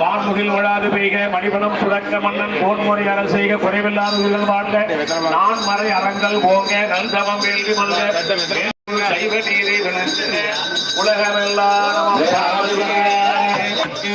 வான்முகில் விழாது பெய்க மணிபலம் சுரக்க மன்னன் போன்முறை அரசு செய்க குறைவில்லாத உயிர்கள் வாழ்க. நான் மறை அறங்கள் ஓங்க நல்தவம் வேள்வி மல்க. சைவ உலகமெல்லாம் சக்தி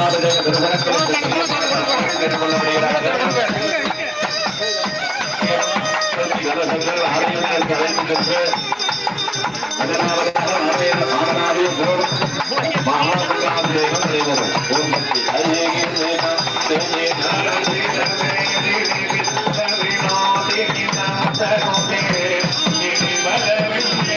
ஆலயங்கள் வேண்டும்